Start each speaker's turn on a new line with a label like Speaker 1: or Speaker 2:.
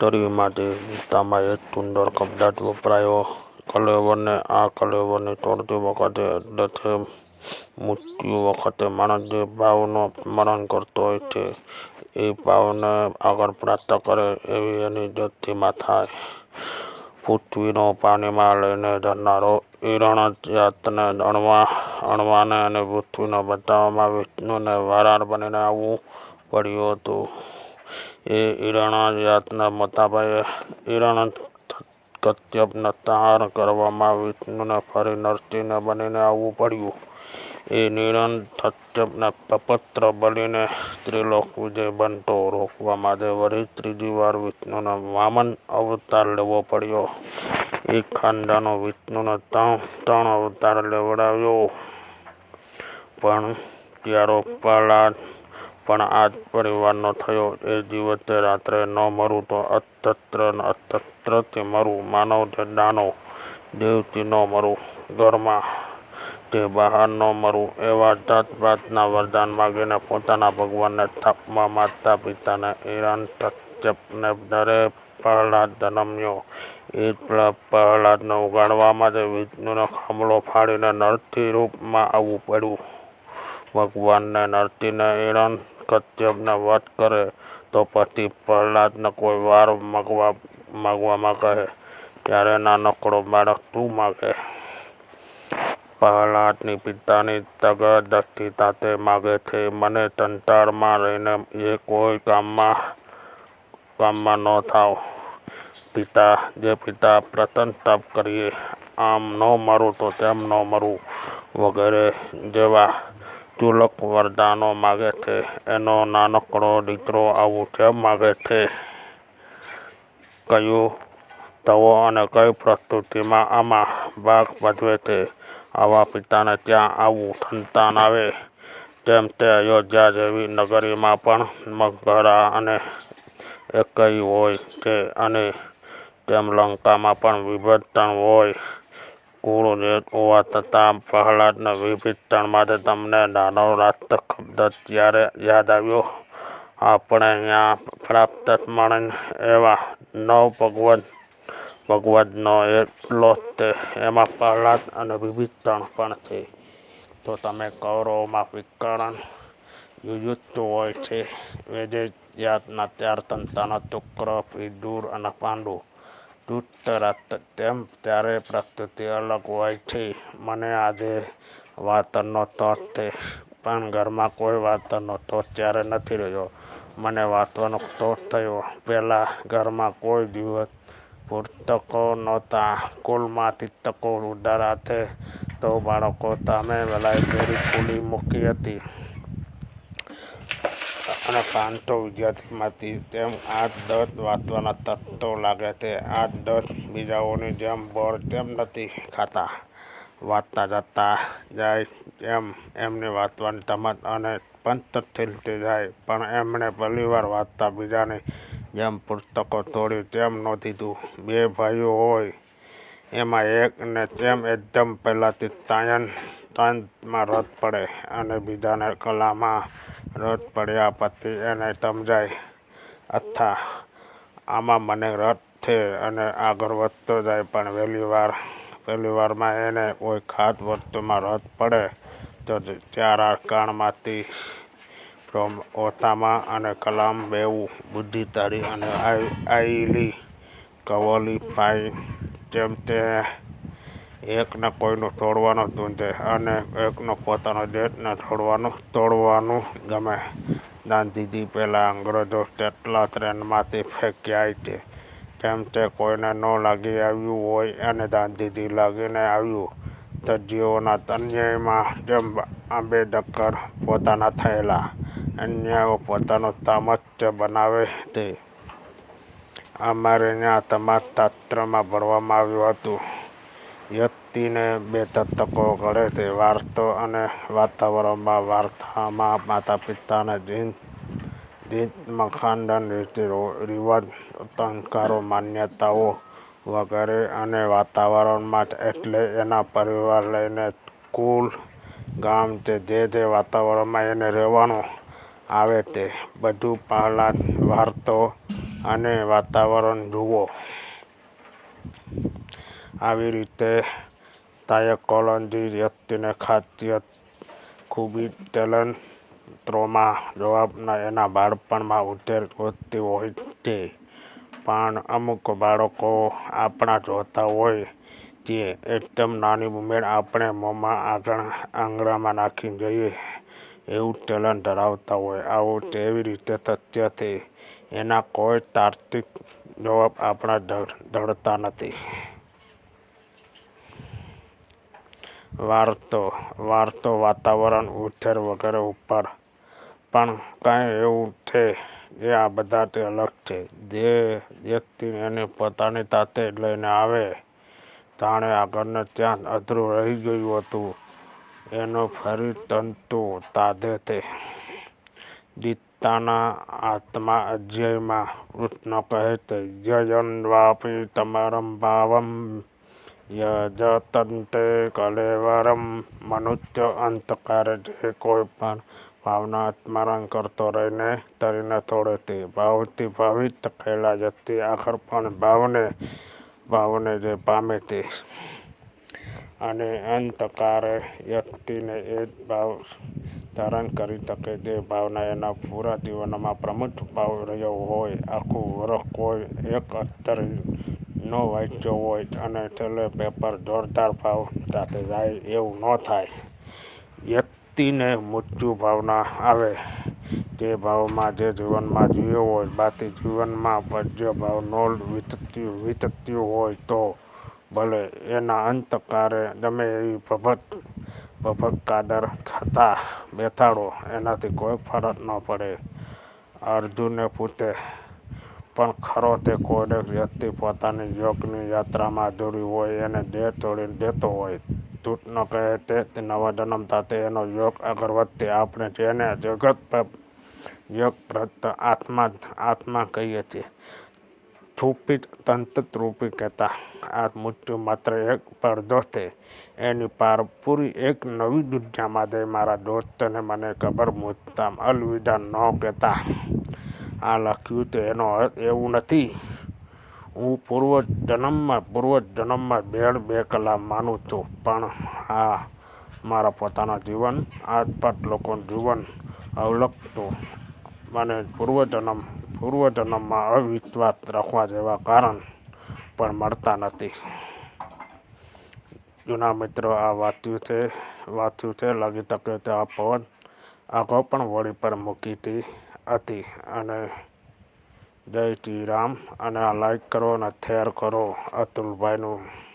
Speaker 1: તરીમાંથી ગીતામાં એક સુંદર શબ્દાર્થ વપરાયો કલેવરને આ કલેવરને તોડતી વખતે એટલે કે મૃત્યુ વખતે માણસ જે ભાવનું અપમરણ કરતો હોય છે એ ભાવને આગળ પ્રાપ્ત કરે એવી એની જ્યોતિમાં થાય પૃથ્વીનો પાણીમાં લઈને જનારો જાતને અણવા અણવાને અને પૃથ્વીને બચાવવામાં વિષ્ણુને વરાળ બનીને આવવું પડ્યું હતું. એ હિરણ્યજાતના મોટાભાઈએ હિરણ્યકશ્યપને તાર કરવામાં વિષ્ણુને ફરી નરસિંહને બનીને આવવું પડ્યું. એ હિરણ્યકશ્યપને પ્રપત્ર બનીને ત્રિલોક વિજય બનતો રોકવા માટે વળી ત્રીજી વાર વિષ્ણુનો વામન અવતાર લેવો પડ્યો. એ ખાનદાનો વિષ્ણુને ત્રણ ત્રણ અવતાર લેવડાવ્યો. પણ ત્યારો પ્રહલાદ પણ આ જ પરિવારનો થયો. એ દિવસે રાત્રે ન મરું તો અતત્ર અતત્રથી મરું. માનવ તે દાનો દેવથી ન મરું. ઘરમાં તે બહાર ન મરું. એવા જાત જાતના વરદાન માગીને પોતાના ભગવાનને થાપમાં માતા પિતાને હિરણ્યકશ્યપને દરે પ્રહલાદ જન્મ્યો. એ પ્રહલાદને ઉગાડવા માટે વિષ્ણુનો કમળો ફાડીને નરતી રૂપમાં આવવું પડ્યું. ભગવાનને હિરણ્યકશ્યપને વધ કરે, તો પછી પ્રહલાદને કોઈ વાર માગવા કહે ત્યારે નાનકડો બાળક શું માગે. પ્રહલાદની પિતાની જબરદસ્તીથી સાથે માગે છે. મને સંસારમાં રહીને એ કોઈ કામમાં કામમાં ન થાવ. પિતા જે પિતા પ્રતન તપ કરીએ, આમ ન મરું તો તેમ ન મરું વગેરે જેવા ક્ષુલ્લક વરદાનો માગે છે. એનો નાનકડો દીકરો આવું કેમ માગે છે? કયું તવો અને કઈ પ્રસ્તુતિમાં આમાં ભાગ ભજવે છે? આવા પિતાને ત્યાં આવું સંતાન આવે તેમ તે અયોધ્યા જેવી નગરીમાં પણ મગરા અને એકઈ હોય છે અને તેમ લંકામાં પણ વિભજન હોય કુળજેઠ હોવા છતાં વિભીષણ માટે તમને નાનો રાતક શબ્દ ત્યારે યાદ આવ્યો. આપણે ત્યાં મળે એવા નવ ભાગવતનો એટલો જ છે એમાં પ્રહલાદ અને વિભીષણ પણ છે. તો તમે કૌરવમાં વિકરણ યુયુત્વ હોય છે. વેદવ્યાસના ચાર તંતાના શુક્ર, વિદુર અને પાંડુ ધૃતરાષ્ટ્ર તેમ ત્યારે પ્રકૃતિ અલગ હોય છે. મને આજે વાતર નહોતો તે, પણ ઘરમાં કોઈ વાતર નહોતો ત્યારે નથી રહ્યો. મને વાંચવાનો શોખ થયો. પહેલાં ઘરમાં કોઈ દિવસ પુસ્તકો નહોતા. કુલમાંથી તકો ઉધાર હાથે તો બાળકો સામે લાયબ્રેરી ખુલ્લી મૂકી હતી. અને પાંચસો વિદ્યાર્થીમાંથી તેમ આઠ, દસ વાંચવાના તત્વો લાગે છે આઠ, દસ બીજાઓની જેમ બોર તેમ નથી ખાતા. વાંચતા જતા જાય એમ એમની વાંચવાની તમત અને પંચશીલતા જાય, પણ એમણે પહેલીવાર વાંચતા બીજાની જેમ પુસ્તકો તોડી તેમ ન દીધું. બે ભાઈઓ હોય, એમાં એકને એકદમ પહેલાંથી પહેલાથી સાયન્સમાં રસ પડે અને બીજાને કલામાં રસ પડ્યા પછી એને સમજાય અથવા આમાં મને રસ છે અને આગળ વધતો જાય, પણ પહેલીવારમાં એને કોઈ ખાસ વસ્તુમાં રસ પડે તો ચારાકાંડમાંથી ઓતામાં અને કલામ બેવું બુદ્ધિ તારી અને હાઈલી પાઈ જેમ તે એકને કોઈનું તોડવાનું ધૂંધે અને એકનો પોતાનો દેશને તોડવાનું ગમે. ગાંધીજી પહેલાં અંગ્રેજો તેટલા ટ્રેનમાંથી ફેંક્યા છે. તેમ તે કોઈને ન લાગી આવ્યું હોય અને ગાંધીજી લાગીને આવ્યું. દર્દીઓના અન્યાયમાં જેમ આંબેડકર પોતાના થયેલા, અન્યાયો પોતાનું સામ્રાજ્ય બનાવે છે અમારે ત્યાં સમાજશાસ્ત્રમાં ભણવામાં આવ્યું હતું. વ્યક્તિને બે તકો ઘડે છે. વારસો અને વાતાવરણમાં વાર્તામાં માતા પિતાના જીન્સ ખાનદાન રીતિ રિવાજ સંસ્કારો માન્યતાઓ વગેરે અને વાતાવરણમાં એટલે એના પરિવાર લઈને કુલ ગામ છે. જે જે વાતાવરણમાં એને રહેવાનું આવે તે બધું પહેલાં વાર્તો અને વાતાવરણ જુઓ. આવી રીતે સાયકોલોજી વ્યક્તિને ખાદ્ય ખૂબી ટેલેન્ટોમાં જવાબના એના બાળપણમાં ઉછેર ગોતતી હોય છે. પણ અમુક બાળકો આપણા જોતા હોય છીએ એકદમ નાની ઉંમેર આપણે મોંમાં આંગળા નાખી જઈએ એવું ટેલેન્ટ ધરાવતા હોય. આવું તેવી રીતે શક્ય એના કોઈ તાર્કિક જવાબ આપણા ધરતા નથી. વારસો વાર્તો વાતાવરણ, ઉછેર વગેરે ઉપર. પણ કંઈ એવું છે જે આ બધાથી અલગ છે. જે વ્યક્તિ એને પોતાની સાથે લઈને આવે જાણે આગળને ત્યાં અધરું રહી ગયું હતું. એનો ફરી તંતુ તાધે તે. ગીતાના આત્મા અધ્યયમાં કૃષ્ણ કહે છે વાપી તમારમ ભાવં યજતંતે કલેવરમ મનુષ્ય અંતકારે જે કોઈ પણ ભાવના સ્મરણ કરતો રહીને તરીને તોડે તે ભાવથી ભાવિત થયેલા જતી આખર પણ ભાવને ભાવને જે પામે તે અને અંતકારે વ્યક્તિને એ જ ભાવ ધારણ કરી શકે જે ભાવના એના પૂરા જીવનમાં પ્રમુખ ભાવ રહ્યો હોય આખું વરસ કોઈ એક અક્ષર ન વાંચ્યો હોય અને છેલ્લે પેપર જોરદાર ભાવ સાથે જાય એવું ન થાય. વ્યક્તિને મૃત્યુ ભાવના આવે. તે ભાવમાં જે જીવનમાં જીવ્યો હોય, બાકી જીવનમાં પજ્ય ભાવ નો વીતત્યું વીતત્યું હોય તો ભલે એના અંતકારે ગમે એવી ભભક્કાદર ખાતા બેઠાડો એનાથી કોઈ ફરક ન પડે. અર્જુને પૂછે પણ ખરો તે કોઈક વ્યક્તિ પોતાની યોગની યાત્રામાં અધૂરી હોય એને દેહ તોડીને દેતો હોય. કૃષ્ણ કહે તે નવા જન્મ સાથે એનો યોગ આગળ વધતી આપણે જેને જગત યોગપ્રદ આત્મા આત્મા કહીએ છીએ. છુપી તંત્રરૂપી કહેતા, આ મૃત્યુ માત્ર એક પડદો છે. એની પાર પૂરી એક નવી દુનિયામાં જઈ મારા દોસ્તને મને ખબર મૂકતા અલવિદા ન કહેતા. આ લખ્યું તો એનો અર્થ એવું નથી. હું પૂર્વ જન્મમાં પૂર્વ જન્મમાં બેડ બે કલાક માનું છું, પણ આ મારા પોતાના જીવન, આસપાસ લોકોનું જીવન અવલખતું મને પૂર્વજન્મ, પૂર્વજન્મમાં અવિશ્વાસ રાખવા જેવા કારણ પણ મળતા નથી. જૂના મિત્રો આ વાંચ્યું છે વાંચ્યું છે, લાગી શકે તે આ પવન અગાઉ પણ વળી પર મૂકી હતી અને જય શ્રી રામ. અને આ લાઈક કરો અને શેર કરો અતુલભાઈનું